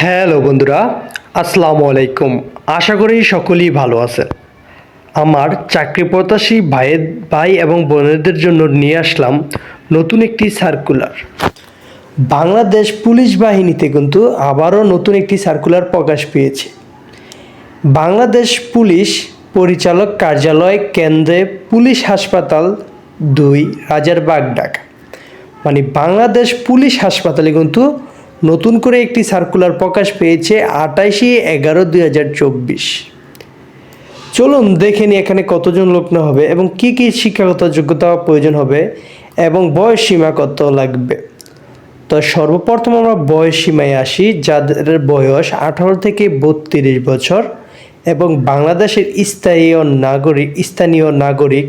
Hello বন্ধুরা, আসসালামু আলাইকুম। আশা করি সকলেই ভালো আছেন। আমার চাকরি প্রত্যাশী ভাইয়ের, ভাই এবং বোনেদের জন্য নিয়ে আসলাম নতুন একটি সার্কুলার বাংলাদেশ পুলিশ বাহিনীতে কিন্তু আবারও নতুন একটি সার্কুলার প্রকাশ পেয়েছে। বাংলাদেশ পুলিশ পরিচালক কার্যালয় কেন্দ্রে পুলিশ হাসপাতাল দুই, রাজারবাগ, ঢাকা। মানে বাংলাদেশ পুলিশ হাসপাতালে কিন্তু নতুন করে একটি সার্কুলার প্রকাশ পেয়েছে আটাইশে এগারো দুই হাজার চব্বিশ। চলুন দেখে নিই এখানে কতজন লোক না হবে এবং কি কি শিক্ষাগত যোগ্যতা প্রয়োজন হবে এবং বয়স সীমা কত লাগবে। তো সর্বপ্রথম আমরা বয়স সীমায় আসি, যাদের বয়স আঠারো থেকে বত্রিশ বছর এবং বাংলাদেশের স্থায়ী নাগরিক, স্থানীয় নাগরিক,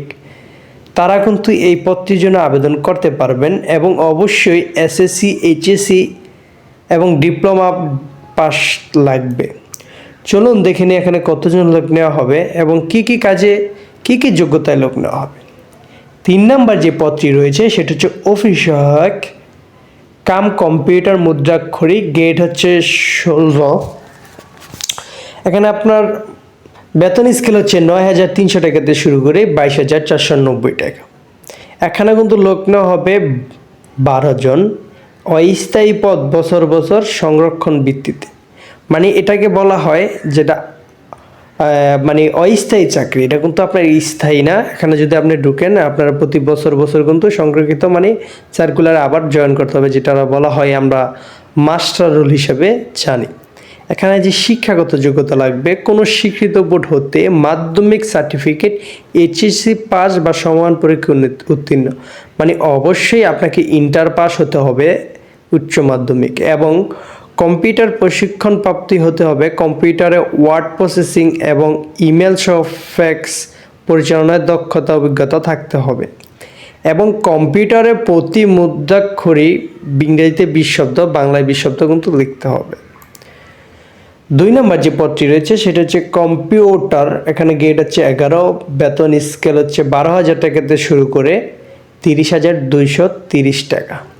তারা কিন্তু এই পদটির জন্য আবেদন করতে পারবেন এবং অবশ্যই এসএসসি, এইচএসসি এবং ডিপ্লোমা পাস লাগবে। চলুন দেখে নিই এখানে কতজন লোক নেওয়া হবে এবং কি কি কাজে, কি কি যোগ্যতায় লোক নেওয়া হবে। তিন নাম্বার যে পদটি রয়েছে সেটা হচ্ছে অফিস সহায়ক, কাম কম্পিউটার মুদ্রাক্ষরিক, গেট হচ্ছে ষোলো। এখানে আপনার বেতন স্কেল হচ্ছে নয় হাজার তিনশো টাকাতে শুরু করে বাইশ হাজার চারশো নব্বই টাকা। এখানে কিন্তু লোক নেওয়া হবে বারো জন। অস্থায়ী পদ বছর বছর সংরক্ষণ ভিত্তিতে। মানে এটাকে বলা হয় যেটা মানে অস্থায়ী চাকরি। এটা কিন্তু আপনার স্থায়ী না। এখানে যদি আপনি ঢুকেন, আপনার প্রতি বছর বছর কিন্তু সংরক্ষিত মানে সার্কুলার আবার জয়েন করতে হবে, যেটা বলা হয় আমরা মাস্টার রোল হিসেবে জানি। এখানে যে শিক্ষাগত যোগ্যতা লাগবে, কোনো স্বীকৃত বোর্ড হতে মাধ্যমিক সার্টিফিকেট এইচএসসি পাস বা সমান পরীক্ষা উত্তীর্ণ। মানে অবশ্যই আপনাকে ইন্টার পাস হতে হবে। উচ্চ মাধ্যমিক এবং কম্পিউটার প্রশিক্ষণ প্রাপ্তি হতে হবে। কম্পিউটারে ওয়ার্ড প্রসেসিং এবং ইমেল সহ ফ্যাক্স পরিচালনায় দক্ষতা, অভিজ্ঞতা থাকতে হবে। এবং কম্পিউটারে প্রতি মুদ্রাক্ষরী ইংরেজিতে বিশ বাংলায় বিশ কিন্তু লিখতে হবে। দুই নম্বর যে পদটি রয়েছে, সেটা হচ্ছে কম্পিউটার। এখানে গেট হচ্ছে এগারো, বেতন স্কেল হচ্ছে বারো হাজার টাকাতে শুরু করে তিরিশ হাজার দুইশো তিরিশ টাকা।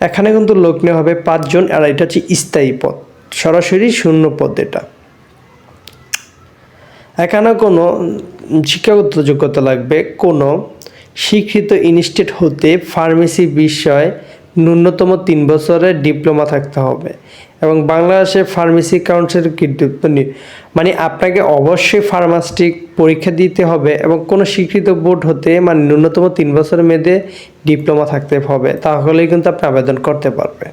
এখানে কিন্তু লোক নেওয়া হবে পাঁচজন আর এটা হচ্ছে স্থায়ী পদ, সরাসরি শূন্য পদ এটা। এখানে কোনো শিক্ষাগত যোগ্যতা লাগবে, কোনো স্বীকৃত ইনস্টিটিউট হতে ফার্মেসি বিষয় ন্যূনতম তিন বছরের ডিপ্লোমা থাকতে হবে। এবং বাংলাদেশের ফার্মেসি কাউন্সিল কৃতিত্ব নিয়ে। মানে আপনাকে অবশ্যই ফার্মাস্টিক পরীক্ষা দিতে হবে এবং কোনো স্বীকৃত বোর্ড হতে মানে ন্যূনতম তিন বছরের মেয়েদের ডিপ্লোমা থাকতে হবে, তাহলেই কিন্তু আপনি আবেদন করতে পারবেন।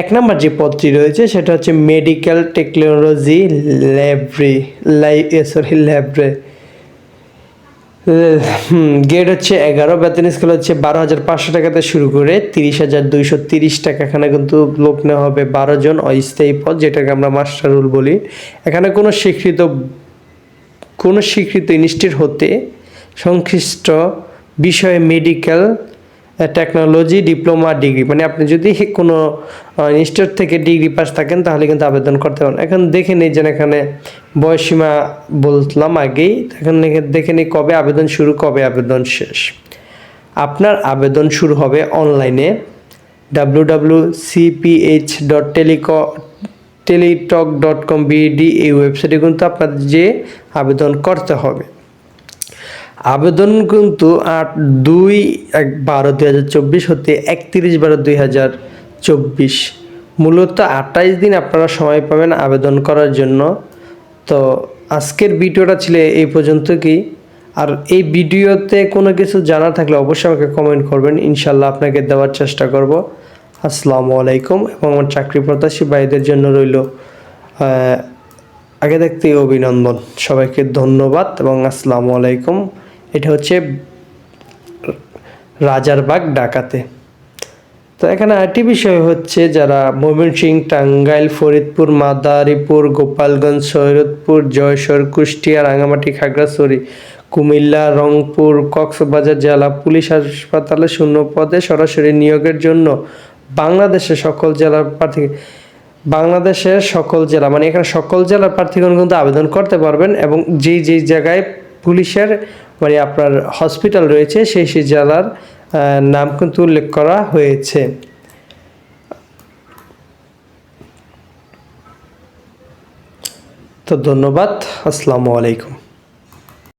এক নম্বর যে পদটি রয়েছে, সেটা হচ্ছে মেডিকেল টেকনোলজি ল্যাব্রি লাই সরি ল্যাব্রে গেট হচ্ছে এগারো, বেতন স্কেল হচ্ছে বারো হাজার পাঁচশো টাকাতে শুরু করে তিরিশ হাজার দুইশো তিরিশ টাকা। এখানে কিন্তু লোক নেওয়া হবে বারো জন অস্থায়ী পদ, যেটাকে আমরা মাস্টার রুল বলি। এখানে কোনো স্বীকৃত কোনো স্বীকৃত ইনস্টিটিউট হতে সংশ্লিষ্ট বিষয়ে মেডিকেল টেকনোলজি ডিপ্লোমা ডিগ্রি মানে আপনি যদি কোনো ইনস্টিটিউট থেকে ডিগ্রি পাস থাকেন, তাহলে কিন্তু আবেদন করতে পারেন। এখন দেখে নিই যেন এখানে বয়সীমা বললাম আগেই, এখন দেখে নিই কবে আবেদন শুরু, কবে আবেদন শেষ। আপনার আবেদন শুরু হবে অনলাইনে ডাব্লু ডাব্লু সিপিএইচ ডট টেলিক টেলিটক ডট কম বিডি এই ওয়েবসাইটে কিন্তু আপনাদের যে আবেদন করতে হবে। আবেদন কিন্তু আট দুই এক বারো দুই হাজার চব্বিশ হতে একত্রিশ বারো দুই হাজার চব্বিশ। মূলত আঠাইশ দিন আপনারা সময় পাবেন আবেদন করার জন্য। তো আজকের ভিডিওটা ছিল এই পর্যন্ত কি। আর এই ভিডিওতে কোনো কিছু জানা থাকলে অবশ্যই আমাকে কমেন্ট করবেন। ইনশাল্লাহ আপনাকে দেওয়ার চেষ্টা করব। আসসালামু আলাইকুম এবং আমার চাকরি প্রত্যাশী ভাইদের জন্য রইল আগে দেখতে অভিনন্দন। সবাইকে ধন্যবাদ এবং আসসালামু আলাইকুম। এটা হচ্ছে রাজারবাগ ডাকাতে তো এখানে আরেকটি বিষয় হচ্ছে যারা ময়মনসিংহ টাঙ্গাইল, ফরিদপুর, মাদারীপুর, গোপালগঞ্জ, সৈয়দপুর, জয়সর, কুষ্টিয়া রাঙামাটি খাগড়াছড়ি, কুমিল্লা, রংপুর, কক্সবাজার জেলা, পুলিশ হাসপাতালে শূন্য পদে সরাসরি নিয়োগের জন্য বাংলাদেশের সকল জেলার প্রার্থী বাংলাদেশের সকল জেলা মানে এখানে সকল জেলার প্রার্থীগণ কিন্তু আবেদন করতে পারবেন এবং যেই যেই জায়গায় পুলিশের মানে আপনার হসপিটাল রয়েছে, সেই সেই জেলার নাম কিন্তু উল্লেখ করা হয়েছে। তো ধন্যবাদ, আসসালামু আলাইকুম।